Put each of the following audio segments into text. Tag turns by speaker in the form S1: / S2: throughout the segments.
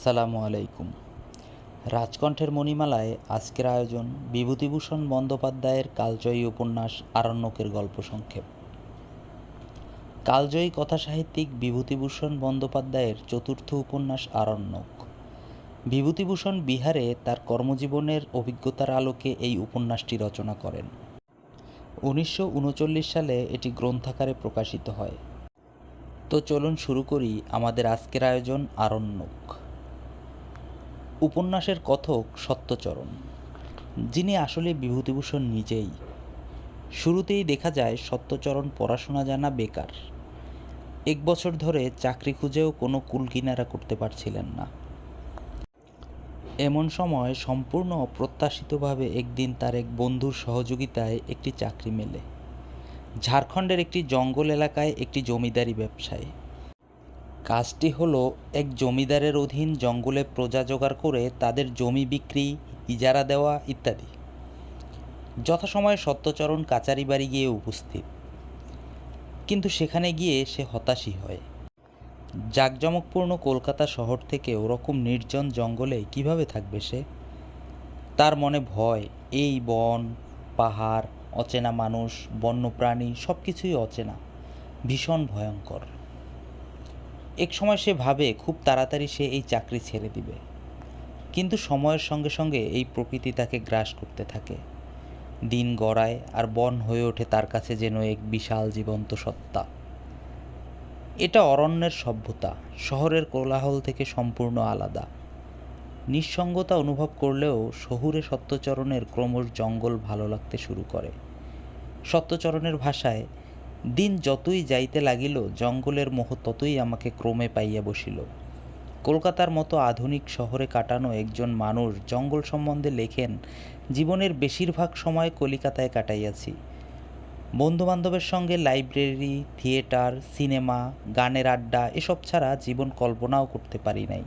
S1: আসসালামু আলাইকুম। রাজকণ্ঠের মণিমালায় আজকের আয়োজন বিভূতিভূষণ বন্দ্যোপাধ্যায়ের কালজয়ী উপন্যাস আরণ্যকের গল্প সংক্ষেপ। কালজয়ী কথাসাহিত্যিক বিভূতিভূষণ বন্দ্যোপাধ্যায়ের চতুর্থ উপন্যাস আরণ্যক। বিভূতিভূষণ বিহারে তার কর্মজীবনের অভিজ্ঞতার আলোকে এই উপন্যাসটি রচনা করেন। উনিশশো উনচল্লিশ সালে এটি গ্রন্থাকারে প্রকাশিত হয়। তো চলুন শুরু করি আমাদের আজকের আয়োজন আরণ্যক। উপন্যাসের কথক সত্যচরণ, যিনি আসলে বিভূতিভূষণ নিজেই। শুরুতেই দেখা যায় সত্যচরণ পড়াশোনা জানা বেকার। এক বছর ধরে চাকরি খুঁজেও কোনো কুল কিনারা করতে পারছিলেন না। এমন সময় সম্পূর্ণ অপ্রত্যাশিতভাবে একদিন তার এক বন্ধুর সহযোগিতায় একটি চাকরি মেলে। ঝাড়খণ্ডের একটি জঙ্গল এলাকায় একটি জমিদারি ব্যবসায়। কাজটি হলো এক জমিদারের অধীন জঙ্গলে প্রজা জোগাড় করে তাদের জমি বিক্রি, ইজারা দেওয়া ইত্যাদি। যথাসময়ে সত্যচরণ কাচারি বাড়ি গিয়ে উপস্থিত। কিন্তু সেখানে গিয়ে সে হতাশই হয়। জাঁকজমকপূর্ণ কলকাতা শহর থেকে ওরকম নির্জন জঙ্গলে কীভাবে থাকবে সে? তার মনে ভয়, এই বন, পাহাড়, অচেনা মানুষ, বন্যপ্রাণী সব কিছুই অচেনা, ভীষণ ভয়ঙ্কর। এক সময় সে ভাবে খুব তাড়াতাড়ি সে এই চাকরি ছেড়ে দিবে। কিন্তু সময়ের সঙ্গে সঙ্গে এই প্রকৃতি তাকে গ্রাস করতে থাকে। দিন গড়ায় আর বন হয়ে ওঠে তার কাছে যেন এক বিশাল জীবন্ত সত্তা। এটা অরণ্যের সভ্যতা, শহরের কোলাহল থেকে সম্পূর্ণ আলাদা। নিঃসঙ্গতা অনুভব করলেও শহুরে সত্যচরণের ক্রমশ জঙ্গল ভালো লাগতে শুরু করে। সত্যচরণের ভাষায় দিন যতই যাইতে লাগিল, জঙ্গলের মোহ ততই আমাকে ক্রমে পাইয়া বসিল। কলকাতার মতো আধুনিক শহরে কাটানো একজন মানুষ জঙ্গল সম্বন্ধে লেখেন, জীবনের বেশিরভাগ সময় কলিকাতায় কাটাইয়াছি। বন্ধুবান্ধবের সঙ্গে লাইব্রেরি, থিয়েটার, সিনেমা, গানের আড্ডা, এসব ছাড়া জীবন কল্পনাও করতে পারি নাই।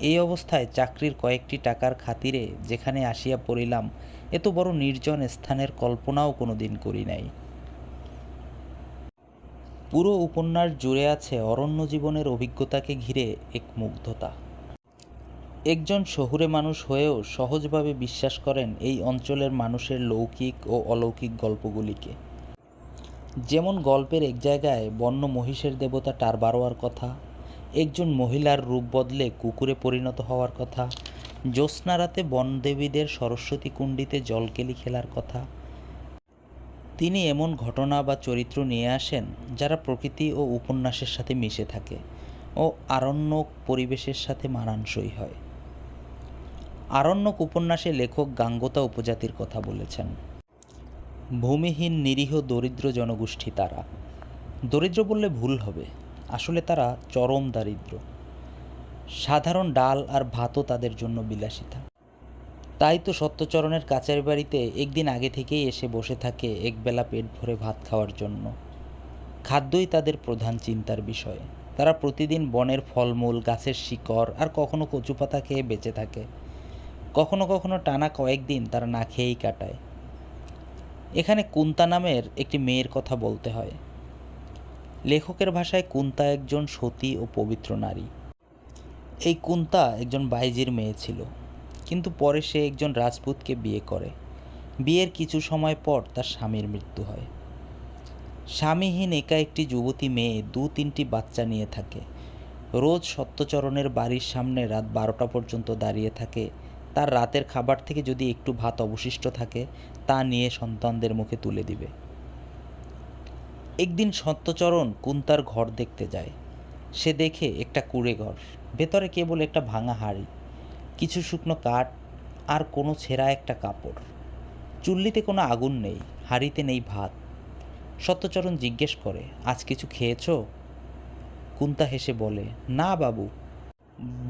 S1: এই অবস্থায় চাকরির কয়েকটি টাকার খাতিরে যেখানে আসিয়া পড়িলাম, এত বড় নির্জন স্থানের কল্পনাও কোনো দিন করি নাই। পুরো উপন্যাস জুড়ে আছে অরণ্য জীবনের অভিজ্ঞতাকে ঘিরে এক মুগ্ধতা। একজন শহুরে মানুষ হয়েও সহজভাবে বিশ্বাস করেন এই অঞ্চলের মানুষের লৌকিক ও অলৌকিক গল্পগুলিকে। যেমন গল্পের এক জায়গায় বন্য মহিষের দেবতা টারবারোয়ার কথা, একজন মহিলার রূপ বদলে কুকুরে পরিণত হওয়ার কথা, জ্যোৎস্নারাতে বনদেবীদের সরস্বতী কুণ্ডিতে জলকেলি খেলার কথা তিনি এমন ঘটনা বা চরিত্র নিয়ে আসেন যারা প্রকৃতি ও উপন্যাসের সাথে মিশে থাকে ও আরণ্যক পরিবেশের সাথে মানানসই হয়। আরণ্যক উপন্যাসে লেখক গাঙ্গতা উপজাতির কথা বলেছেন। ভূমিহীন নিরীহ দরিদ্র জনগোষ্ঠী তারা। দরিদ্র বললে ভুল হবে, আসলে তারা চরম দারিদ্র। সাধারণ ডাল আর ভাতও তাদের জন্য বিলাসিতা। তাই তো সত্যচরণের কাচারি বাড়িতে একদিন আগে থেকেই এসে বসে থাকে একবেলা পেট ভরে ভাত খাওয়ার জন্য। খাদ্যই তাদের প্রধান চিন্তার বিষয়। তারা প্রতিদিন বনের ফলমূল, গাছের শিকড় আর কখনো কচু পাতা খেয়ে বেঁচে থাকে। কখনো কখনো টানা কয়েকদিন তারা না খেয়েই কাটায়। এখানে কুন্তা নামের একটি মেয়ের কথা বলতে হয়। লেখকের ভাষায় কুন্তা একজন সতী ও পবিত্র নারী। এই কুন্তা একজন বাইজির মেয়ে ছিল। কিন্তু পরে সে একজন রাজপুতকে বিয়ে করে। বিয়ের কিছু সময় পর তার স্বামীর মৃত্যু হয়। স্বামীহীন একা একটি যুবতী মেয়ে দু তিনটি বাচ্চা নিয়ে থাকে। রোজ সত্যচরণের বাড়ির সামনে রাত বারোটা পর্যন্ত দাঁড়িয়ে থাকে। তার রাতের খাবার থেকে যদি একটু ভাত অবশিষ্ট থাকে, তা নিয়ে সন্তানদের মুখে তুলে দিবে। একদিন সত্যচরণ কুন্তার ঘর দেখতে যায়। সে দেখে একটা কুড়ে ঘর ভেতরে কেবল একটা ভাঙা হাড়ি। কিছু শুকনো কাঠ আর কোনো ছেঁড়া একটা কাপড়। চুল্লিতে কোনো আগুন নেই, হাঁড়িতে নেই ভাত। সত্যচরণ জিজ্ঞেস করে, আজ কিছু খেয়েছো? কুন্তা হেসে বলে, না বাবু,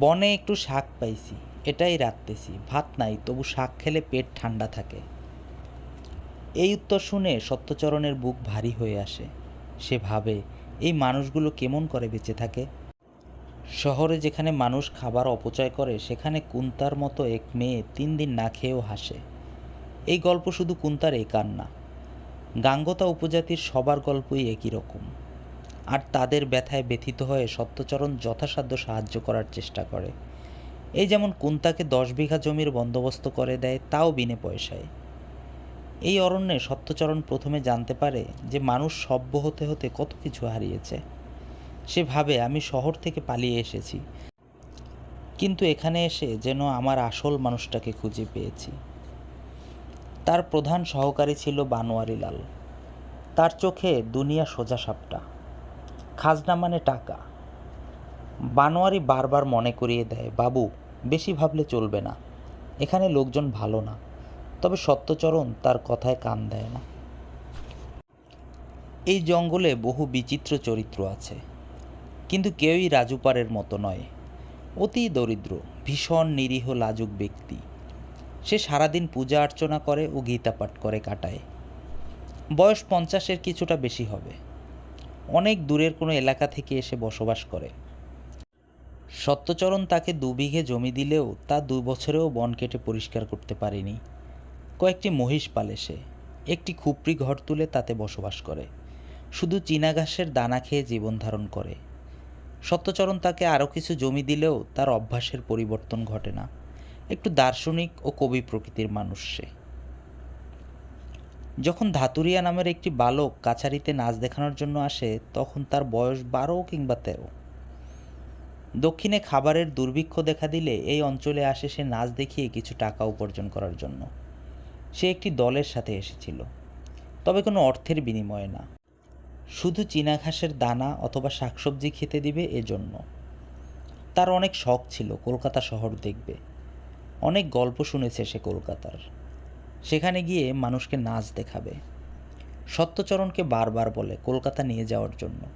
S1: বনে একটু শাক পাইছি, এটাই রাখতেছি ভাত নাই, তবু শাক খেলে পেট ঠান্ডা থাকে। এই উত্তর শুনে সত্যচরণের বুক ভারী হয়ে আসে। সে ভাবে, এই মানুষগুলো কেমন করে বেঁচে থাকে? শহরে যেখানে মানুষ খাবার অপচয় করে, সেখানে কুন্তার মতো এক মেয়ে তিন দিন না খেয়েও হাসে। এই গল্প শুধু কুন্তার একার না গাঙ্গতা উপজাতির সবার গল্পই একই রকম। আর তাদের ব্যথায় ব্যথিত হয়ে সত্যচরণ যথাসাধ্য সাহায্য করার চেষ্টা করে। এই যেমন কুন্তাকে দশ বিঘা জমির বন্দোবস্ত করে দেয়, তাও বিনে পয়সায়। এই অরণ্যে সত্যচরণ প্রথমে জানতে পারে যে মানুষ সভ্য হতে হতে কত কিছু হারিয়েছে। সে ভাবে আমি শহর থেকে পালিয়ে এসেছি। কিন্তু এখানে এসে যেন আমার আসল মানুষটাকে খুঁজে পেয়েছি। তার প্রধান সহকারী ছিল বানোয়ারি লাল তার চোখে দুনিয়া সোজা সাপটা। খাজনা মানে টাকা। বানোয়ারি বারবার মনে করিয়ে দেয়, বাবু, বেশি ভাবলে চলবে না। এখানে লোকজন ভালো না। তবে সত্যচরণ তার কথায় কান দেয় না। এই জঙ্গলে বহু বিচিত্র চরিত্র আছে। কিন্তু কেউই রাজুপারের মতো নয়। অতি দরিদ্র, ভীষণ নিরীহ, লাজুক ব্যক্তি। সে সারাদিন পূজা অর্চনা করে ও গীতা পাঠ করে কাটায়। বয়স পঞ্চাশের কিছুটা বেশি হবে। অনেক দূরের কোনো এলাকা থেকে এসে বসবাস করে। সত্যচরণ তাকে দু বিঘে জমি দিলেও তা দু বছরেও বন কেটে পরিষ্কার করতে পারেনি। কয়েকটি মহিষ পালে সে। একটি খুপড়ি ঘর তুলে তাতে বসবাস করে। শুধু চীনা ঘাসের দানা খেয়ে জীবন ধারণ করে। সত্যচরণ তাকে আরও কিছু জমি দিলেও তার অভ্যাসের পরিবর্তন ঘটে না। একটু দার্শনিক ও কবি প্রকৃতির মানুষ সে। যখন ধাতুরিয়া নামের একটি বালক কাছারিতে নাচ দেখানোর জন্য আসে, তখন তার বয়স বারো কিংবা তেরো। দক্ষিণে খাবারের দুর্ভিক্ষ দেখা দিলে এই অঞ্চলে আসে সে নাচ দেখিয়ে কিছু টাকা উপার্জন করার জন্য। সে একটি দলের সাথে এসেছিল। তবে কোনো অর্থের বিনিময়ে না। শুধু চীনা ঘাসের দানা অথবা শাকসবজি খেতে দিবে এজন্য। তার অনেক শখ ছিল, কলকাতা শহর দেখবে। অনেক গল্প শুনেছে সে কলকাতার। সেখানে গিয়ে মানুষকে নাচ দেখাবে। সত্যচরণকে বারবার বলে কলকাতা নিয়ে যাওয়ার জন্য।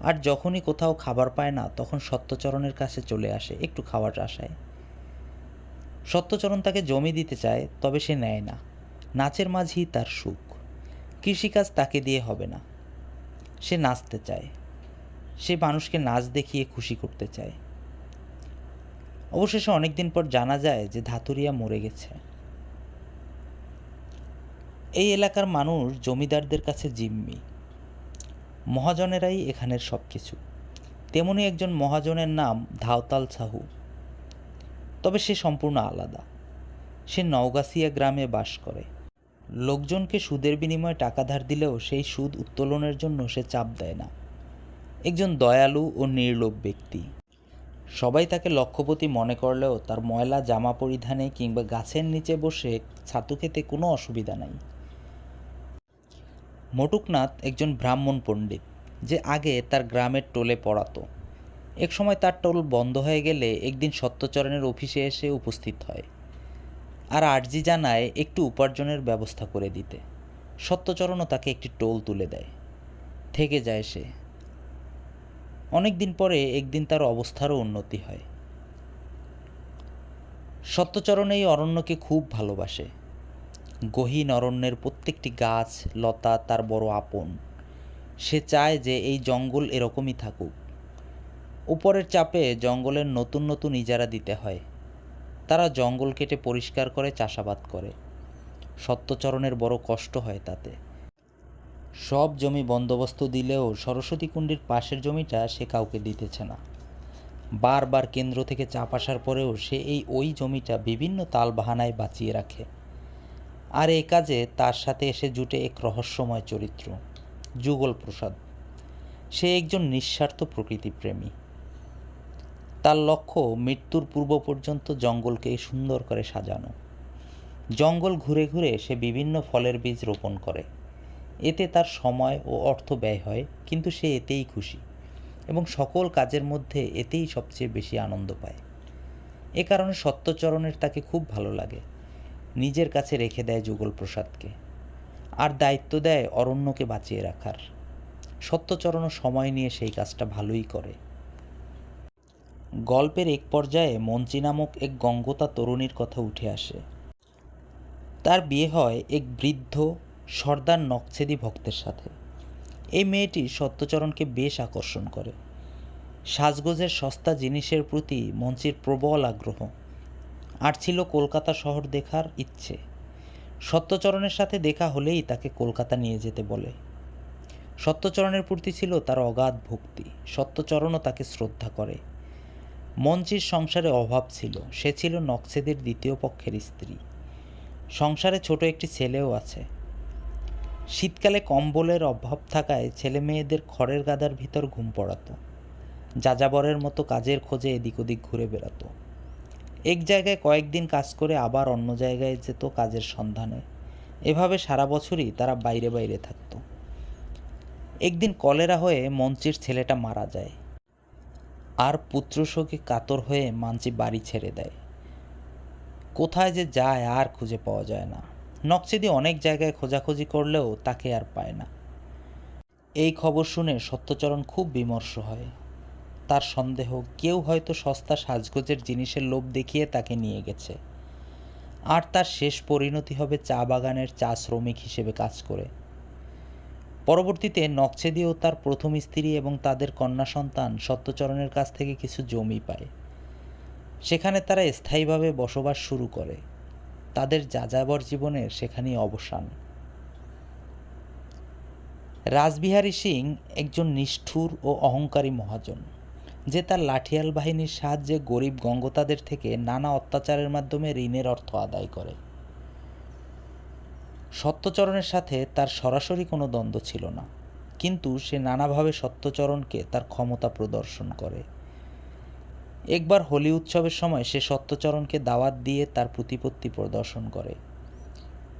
S1: আর যখনই কোথাও খাবার পায় না, তখন সত্যচরণের কাছে চলে আসে একটু খাওয়ার আশায়। সত্যচরণ তাকে জমি দিতে চায়, তবে সে নেয় না। নাচের মাঝেই তার সুখ। কৃষিকাজ তাকে দিয়ে হবে না। সে নাচতে চায়। সে মানুষকে নাচ দেখিয়ে খুশি করতে চায়। অবশেষে অনেকদিন পর জানা যায় যে ধাতুরিয়া মরে গেছে। এই এলাকার মানুষ জমিদারদের কাছে জিম্মি। মহাজনেরাই এখানের সব কিছু তেমনি একজন মহাজনের নাম ধাওতাল সাহু। তবে সে সম্পূর্ণ আলাদা। সে নওগাছিয়া গ্রামে বাস করে। লোকজনকে সুদের বিনিময়ে টাকা ধার দিলেও সেই সুদ উত্তোলনের জন্য সে চাপ দেয় না। একজন দয়ালু ও নির্লোভ ব্যক্তি। সবাই তাকে লক্ষ্যপতি মনে করলেও তার ময়লা জামা পরিধানে কিংবা গাছের নিচে বসে ছাতু খেতে কোনো অসুবিধা নাই। মটুকনাথ একজন ব্রাহ্মণ পণ্ডিত, যে আগে তার গ্রামের টোলে পড়াতো। এক সময় তার টোল বন্ধ হয়ে গেলে একদিন সত্যচরণের অফিসে এসে উপস্থিত হয়। আর আর্জি জানায় একটু উপার্জনের ব্যবস্থা করে দিতে। সত্যচরণও তাকে একটি টোল তুলে দেয়। থেকে যায় সে। অনেক দিন পরে একদিন তার অবস্থারও উন্নতি হয়। সত্যচরণ এই অরণ্যকে খুব ভালোবাসে। গহীন অরণ্যের প্রত্যেকটি গাছ, লতা, তার বড় আপন। সে চায় যে এই জঙ্গল এরকমই থাকুক। উপরের চাপে জঙ্গলের নতুন নতুন ইজারা দিতে হয়। তারা জঙ্গল কেটে পরিষ্কার করে, চাষাবাদ করে। সত্যচরণের বড় কষ্ট হয় তাতে। সব জমি বন্দোবস্ত দিলেও সরস্বতী কুণ্ডির পাশের জমিটা সে কাউকে দিতেছে না। বারবার কেন্দ্র থেকে চাপ আসার পরেও সে এই ওই জমিটা বিভিন্ন তাল বাহানায় বাঁচিয়ে রাখে। আর এ কাজে তার সাথে এসে জুটে এক রহস্যময় চরিত্র যুগল প্রসাদ সে একজন নিঃস্বার্থ প্রকৃতিপ্রেমী। তার লক্ষ্য মৃত্যুর পূর্ব পর্যন্ত জঙ্গলকে সুন্দর করে সাজানো। জঙ্গল ঘুরে ঘুরে সে বিভিন্ন ফলের বীজ রোপণ করে। এতে তার সময় ও অর্থ ব্যয় হয়, কিন্তু সে এতেই খুশি এবং সকল কাজের মধ্যে এতেই সবচেয়ে বেশি আনন্দ পায়। এ কারণে সত্যচরণের তাকে খুব ভালো লাগে। নিজের কাছে রেখে দেয় যুগল প্রসাদকে আর দায়িত্ব দেয় অরণ্যকে বাঁচিয়ে রাখার। সত্যচরণও সময় নিয়ে সেই কাজটা ভালোই করে। গল্পের এক পর্যায়ে মঞ্চি নামক এক গঙ্গতা তরুণীর কথা উঠে আসে। তার বিয়ে হয় এক বৃদ্ধ সর্দার নকছেদি ভক্তের সাথে। এই মেয়েটি সত্যচরণকে বেশ আকর্ষণ করে। সাজগোজের সস্তা জিনিসের প্রতি মঞ্চির প্রবল আগ্রহ। আর ছিল কলকাতা শহর দেখার ইচ্ছে। সত্যচরণের সাথে দেখা হলেই তাকে কলকাতা নিয়ে যেতে বলে। সত্যচরণের প্রতি ছিল তার অগাধ ভক্তি। সত্যচরণও তাকে শ্রদ্ধা করে। মঞ্চির সংসারে অভাব ছিল। সে ছিল নকশেদের দ্বিতীয় পক্ষের স্ত্রী। সংসারে ছোট একটি ছেলেও আছে। শীতকালে কম্বলের অভাব থাকায় ছেলে মেয়েদের খড়ের গাদার ভিতর ঘুম পড়াতো। যাযাবরের মতো কাজের খোঁজে এদিক ওদিক ঘুরে বেড়াতো। এক জায়গায় কয়েকদিন কাজ করে আবার অন্য জায়গায় যেত কাজের সন্ধানে। এভাবে সারা বছরই তারা বাইরে বাইরে থাকত। একদিন কলেরা হয়ে মঞ্চির ছেলেটা মারা যায়। আর পুত্রশোকে কাতর হয়ে মাঞ্চি বাড়ি ছেড়ে দেয়। কোথায় যে যায় আর খুঁজে পাওয়া যায় না। নকশেদি অনেক জায়গায় খোঁজাখুঁজি করলেও তাকে আর পায় না। এই খবর শুনে সত্যচরণ খুব বিমর্ষ হয়। তার সন্দেহ, কেউ হয়তো সস্তা সাজগোজের জিনিসের লোভ দেখিয়ে তাকে নিয়ে গেছে। আর তার শেষ পরিণতি হবে চা বাগানের চা শ্রমিক হিসেবে কাজ করে। পরবর্তীতে নকশেদি ও তার প্রথম স্ত্রী এবং তাদের কন্যা সন্তান সত্যচরণের কাছ থেকে কিছু জমি পায়। সেখানে তারা স্থায়ীভাবে বসবাস শুরু করে। তাদের যাযাবর জীবনের সেখানেই অবসান। রাসবিহারী সিং একজন নিষ্ঠুর ও অহংকারী মহাজন, যে তার লাঠিয়াল বাহিনীর সাহায্যে গরিব গঙ্গতাদের থেকে নানা অত্যাচারের মাধ্যমে ঋণের অর্থ আদায় করে। সত্যচরণের সাথে তার সরাসরি কোনো দ্বন্দ্ব ছিল না। কিন্তু সে নানাভাবে সত্যচরণকে তার ক্ষমতা প্রদর্শন করে। একবার হোলি উৎসবের সময় সে সত্যচরণকে দাওয়াত দিয়ে তার প্রতিপত্তি প্রদর্শন করে।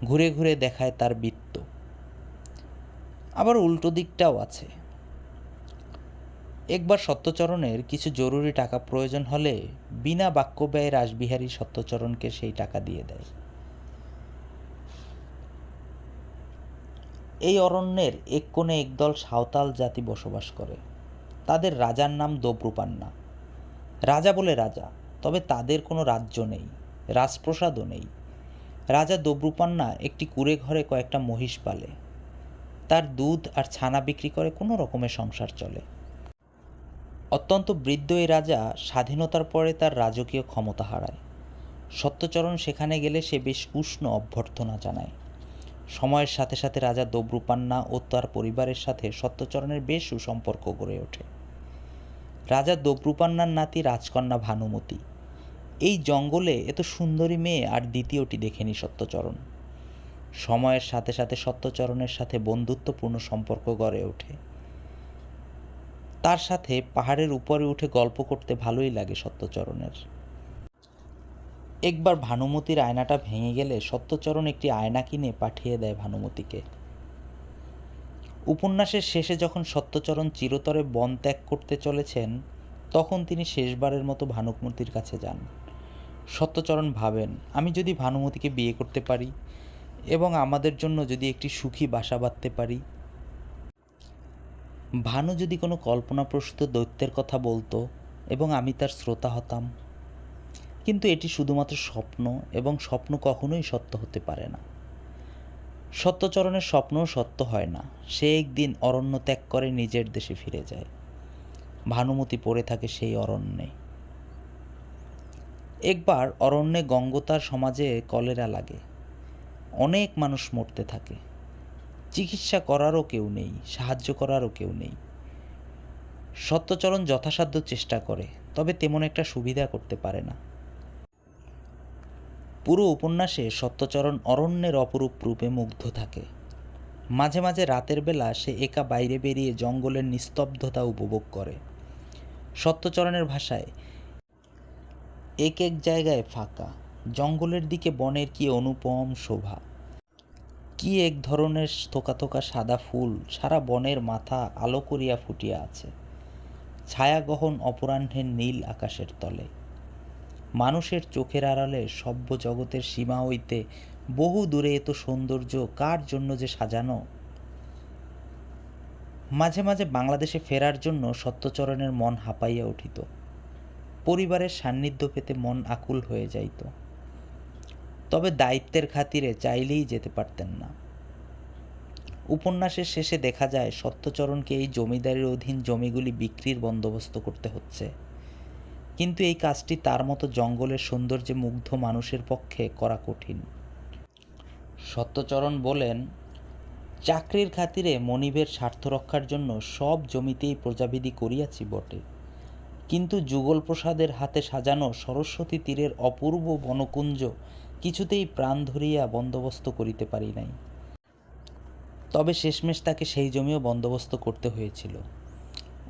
S1: ঘুরে ঘুরে দেখায় তার বৃত্ত। আবার উল্টো দিকটাও আছে। একবার সত্যচরণের কিছু জরুরি টাকা প্রয়োজন হলে বিনা বাক্য ব্যয়ে রাসবিহারী সত্যচরণকে সেই টাকা দিয়ে দেয়। এই অরণ্যের এক কোণে একদল সাঁওতাল জাতি বসবাস করে। তাদের রাজার নাম দব্রুপান্না রাজা বলে রাজা, তবে তাদের কোনো রাজ্য নেই, রাজপ্রসাদও নেই। রাজা দব্রুপান্না একটি কুড়ে ঘরে কয়েকটা মহিষ পালে। তার দুধ আর ছানা বিক্রি করে কোনো রকমের সংসার চলে। অত্যন্ত বৃদ্ধ এই রাজা স্বাধীনতার পরে তার রাজকীয় ক্ষমতা হারায়। সত্যচরণ সেখানে গেলে সে বেশ উষ্ণ অভ্যর্থনা জানায়। সময়ের সাথে সাথে রাজা দব্রুপান্না ও তার পরিবারের সাথে সত্যচরণের বেশ সুসম্পর্ক গড়ে ওঠে। রাজা দব্রুপান্নার নাতি রাজকন্যা ভানুমতি। এই জঙ্গলে এত সুন্দরী মেয়ে আর দ্বিতীয়টি দেখেনি সত্যচরণ। সময়ের সাথে সাথে সত্যচরণের সাথে বন্ধুত্বপূর্ণ সম্পর্ক গড়ে ওঠে। তার সাথে পাহাড়ের উপরে উঠে গল্প করতে ভালোই লাগে সত্যচরণের। একবার ভানুমতির আয়নাটা ভেঙে গেলে সত্যচরণ একটি আয়না কিনে পাঠিয়ে দেয় ভানুমতিকে। উপন্যাসের শেষে যখন সত্যচরণ চিরতরে বন ত্যাগ করতে চলেছেন, তখন তিনি শেষবারের মতো ভানুমতির কাছে যান। সত্যচরণ ভাবেন, আমি যদি ভানুমতিকে বিয়ে করতে পারি এবং আমাদের জন্য যদি একটি সুখী বাসা বাঁধতে পারি? ভানু যদি কোনো কল্পনাপ্রসূত দৈত্যের কথা বলতো এবং আমি তার শ্রোতা হতাম কিন্তু এটি শুধুমাত্র স্বপ্ন এবং স্বপ্ন কখনোই সত্য হতে পারে না। সত্যচরণের স্বপ্নও সত্য হয় না। সে একদিন অরণ্য ত্যাগ করে নিজের দেশে ফিরে যায়। ভানুমতি পড়ে থাকে সেই অরণ্যে। একবার অরণ্যে গঙ্গতার সমাজে কলেরা লাগে। অনেক মানুষ মরতে থাকে। চিকিৎসা করারও কেউ নেই, সাহায্য করারও কেউ নেই। সত্যচরণ যথাসাধ্য চেষ্টা করে, তবে তেমন একটা সুবিধা করতে পারে না। পুরো উপন্যাসে সত্যচরণ অরণ্যের অপরূপ রূপে মুগ্ধ থাকে। মাঝে মাঝে রাতের বেলা সে একা বাইরে বেরিয়ে জঙ্গলের নিস্তব্ধতা উপভোগ করে। সত্যচরণের ভাষায়, এক এক জায়গায় ফাঁকা, জঙ্গলের দিকে বনের কি অনুপম শোভা? কি এক ধরনের থোকা থোকা সাদা ফুল সারা বনের মাথা আলো করিয়া ফুটিয়া আছে। ছায়াগহন অপরাহ্নের নীল আকাশের তলে। মানুষের চোখের আড়ালে সভ্য জগতের সীমা হইতে বহু দূরে এত সৌন্দর্য কার জন্য যে সাজানো? মাঝে মাঝে বাংলাদেশে ফেরার জন্য সত্যচরণের মন হাঁপাইয়া উঠিত। পরিবারের সান্নিধ্য পেতে মন আকুল হয়ে যাইত। তবে দায়িত্বের খাতিরে চাইলেই যেতে পারতেন না। উপন্যাসের শেষে দেখা যায়, সত্যচরণকে এই জমিদারির অধীন জমিগুলি বিক্রির বন্দোবস্ত করতে হচ্ছে। কিন্তু এই কাজটি তার মতো জঙ্গলের সৌন্দর্যে মুগ্ধ মানুষের পক্ষে করা কঠিন। সত্যচরণ বলেন, চাকরির খাতিরে মনিবের স্বার্থ রক্ষার জন্য সব জমিতেই প্রজাবিধি করিয়াছি বটে। কিন্তু যুগল প্রসাদের হাতে সাজানো সরস্বতী তীরের অপূর্ব বনকুঞ্জ কিছুতেই প্রাণ ধরিয়া বন্দোবস্ত করিতে পারি নাই। তবে শেষমেশ তাকে সেই জমিও বন্দোবস্ত করতে হয়েছিল।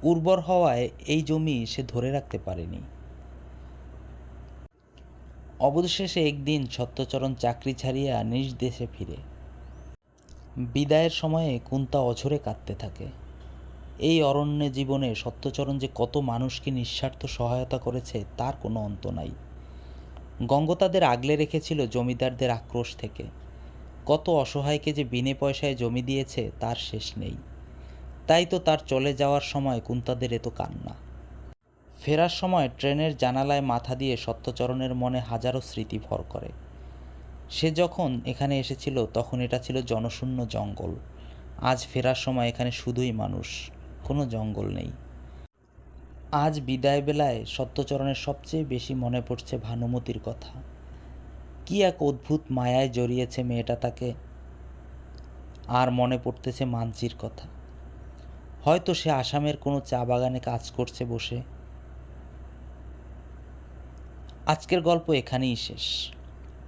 S1: উর্বর হওয়ায় এই জমি সে ধরে রাখতে পারেনি। অবশেষে একদিন সত্যচরণ চাকরি ছাড়িয়া নিজ দেশে ফিরে। বিদায়ের সময়ে কুন্তা অঝরে কাঁদতে থাকে। এই অরণ্যে জীবনে সত্যচরণ যে কত মানুষকে নিঃস্বার্থ সহায়তা করেছে, তার কোনো অন্ত নাই। গঙ্গতাদের আগলে রেখেছিল জমিদারদের আক্রোশ থেকে। কত অসহায়কে যে বিনে পয়সায় জমি দিয়েছে, তার শেষ নেই। তাই তো তার চলে যাওয়ার সময় কুন্তাদের এত কান্না। ফেরার সময় ট্রেনের জানালায় মাথা দিয়ে সত্যচরণের মনে হাজারো স্মৃতি ভর করে। সে যখন এখানে এসেছিল, তখন এটা ছিল জনশূন্য জঙ্গল। আজ ফেরার সময় এখানে শুধুই মানুষ, কোনো জঙ্গল নেই। আজ বিদায় বেলায় সত্যচরণের সবচেয়ে বেশি মনে পড়ছে ভানুমতির কথা। কি এক অদ্ভুত মায়ায় জড়িয়েছে মেয়েটা তাকে, আর মনে পড়তেছে মানচির কথা। হয়তো সে আসামের কোনো চা বাগানে কাজ করছে বসে। আজকের গল্প এখানেই শেষ।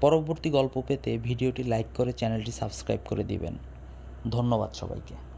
S1: পরবর্তী গল্প পেতে ভিডিওটি লাইক করে চ্যানেলটি সাবস্ক্রাইব করে দিবেন। ধন্যবাদ সবাইকে।